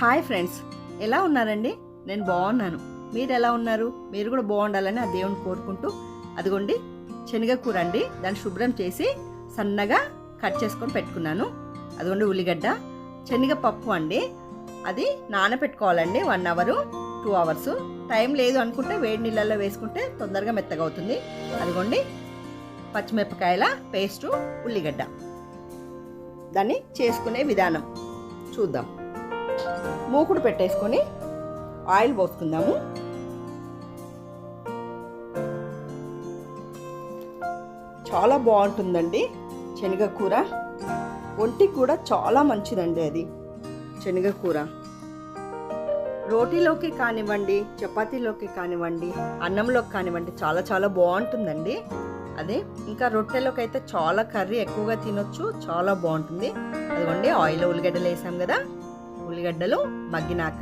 Hi friends. ఎలా ఉన్నారండి? నేను బాగున్నాను. మీరు ఎలా ఉన్నారు? మీరు కూడా బాగుండాలని ఆ దేవుని కోరుకుంటూ అదిగోండి శనగకూర అండి. దాన్ని శుభ్రం చేసి సన్నగా కట్ చేసుకొని పెట్టుకున్నాను. అదిగోండి ఉల్లిగడ్డ శనగపప్పు అండి. అది నానబెట్టుకోవాలండి one hour two hours. Time లేదు అనుకుంటే వేడి నీళ్ళల్లో వేసుకుంటే తొందరగా మెత్తగా అవుతుంది. అదిగోండి పచ్చిమిరపకాయల పేస్టు ఉల్లిగడ్డ. దాన్ని చేసుకునే విధానం చూద్దాం. మూకుడు పెట్టేసుకొని ఆయిల్ పోసుకుందాము. చాలా బాగుంటుందండి శనగకూర. ఒంటికి కూడా చాలా మంచిదండి అది శనగకూర. రోటీలోకి కానివ్వండి చపాతీలోకి కానివ్వండి అన్నంలోకి కానివ్వండి చాలా చాలా బాగుంటుందండి. అదే ఇంకా రొట్టెలోకి అయితే చాలా కర్రీ ఎక్కువగా తినొచ్చు చాలా బాగుంటుంది. అదిగోండి ఆయిల్ ఉల్లిగడ్డలు వేసాం కదా. ఉల్లిగడ్డలు మగ్గినాక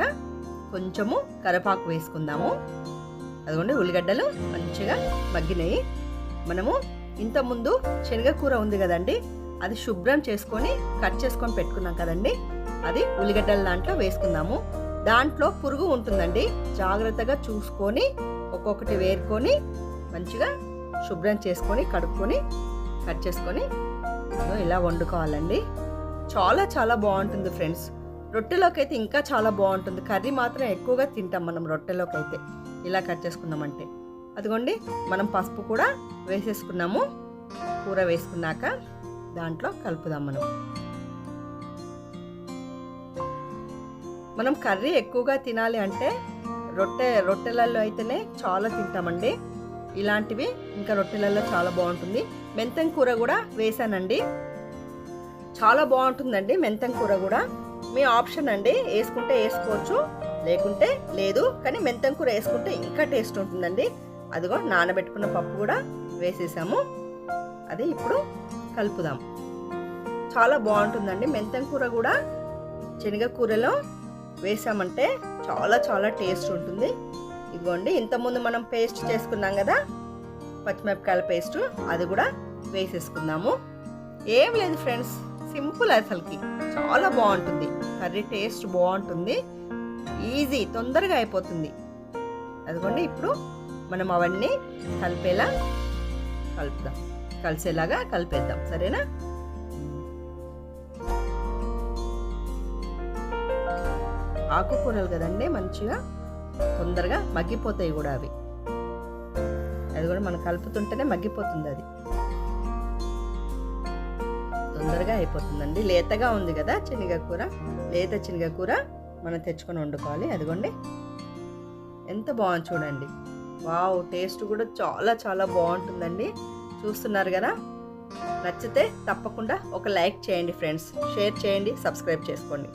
కొంచెము కరివేపాకు వేసుకుందాము. అదిగోండి ఉల్లిగడ్డలు మంచిగా మగ్గినాయి. మనము ఇంతకుముందు శనగకూర ఉంది కదండి అది శుభ్రం చేసుకొని కట్ చేసుకొని పెట్టుకున్నాం కదండి అది ఉల్లిగడ్డల దాంట్లో వేసుకుందాము. దాంట్లో పురుగు ఉంటుందండి జాగ్రత్తగా చూసుకొని ఒక్కొక్కటి వేరుకొని మంచిగా శుభ్రం చేసుకొని కడుక్కొని కట్ చేసుకొని ఇలా వండుకోవాలండి. చాలా చాలా బాగుంటుంది ఫ్రెండ్స్. రొట్టెలోకి అయితే ఇంకా చాలా బాగుంటుంది. కర్రీ మాత్రం ఎక్కువగా తింటాం మనం రొట్టెలోకి అయితే ఇలా కట్ చేసుకున్నామంటే. అదిగోండి మనం పసుపు కూడా వేసేసుకున్నాము. కూర వేసుకున్నాక దాంట్లో కలుపుదాం మనం. మనం కర్రీ ఎక్కువగా తినాలి అంటే రొట్టె రొట్టెలలో అయితేనే చాలా తింటామండి. ఇలాంటివి ఇంకా రొట్టెలలో చాలా బాగుంటుంది. మెంతం కూర కూడా వేసానండి. చాలా బాగుంటుందండి మెంతం కూర కూడా. మీ ఆప్షన్ అండి వేసుకుంటే వేసుకోవచ్చు లేకుంటే లేదు కానీ మెంతం కూర వేసుకుంటే ఇంకా టేస్ట్ ఉంటుందండి. అదిగో నానబెట్టుకున్న పప్పు కూడా వేసేసాము. అది ఇప్పుడు కలుపుదాం. చాలా బాగుంటుందండి మెంతం కూర కూడా. శనగ కూరలో వేసామంటే చాలా చాలా టేస్ట్ ఉంటుంది. ఇదిగోండి ఇంతకుముందు మనం పేస్ట్ చేసుకున్నాం కదా పచ్చిమిరపకాయల పేస్ట్ అది కూడా వేసేసుకుందాము. ఏం లేదు ఫ్రెండ్స్ సింపుల్ అసలుకి. చాలా బాగుంటుంది. కర్రీ టేస్ట్ బాగుంటుంది. ఈజీ తొందరగా అయిపోతుంది. అదిగోండి ఇప్పుడు మనం అవన్నీ కలిపేలా కలుపుదాం. కలిసేలాగా కలిపేద్దాం. సరేనా? ఆకుకూరలు కదండి మంచిగా తొందరగా మగ్గిపోతాయి కూడా అవి. అది కూడా మనం కలుపుతుంటేనే మగ్గిపోతుంది అది. తొందరగా అయిపోతుందండి. లేతగా ఉంది కదా కూర. లేత కూర మనం తెచ్చుకొని వండుకోవాలి. అదిగోండి. ఎంత బాగుంది చూడండి. వావ్ టేస్ట్ కూడా చాలా చాలా బాగుంటుందండి. చూస్తున్నారు కదా? నచ్చితే తప్పకుండా ఒక లైక్ చేయండి ఫ్రెండ్స్. షేర్ చేయండి సబ్స్క్రైబ్ చేసుకోండి.